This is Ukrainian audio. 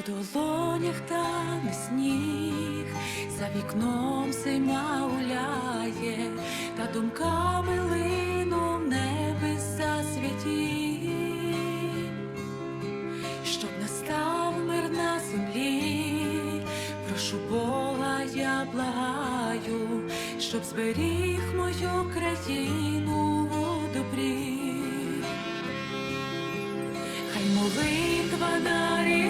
долонях там сніг, за вікном зима гуляє, та думками лином небеса святі, щоб настав мир на землі, прошу Бога, я благаю, щоб зберіг мою країну у добрі. Хай молитва дарі.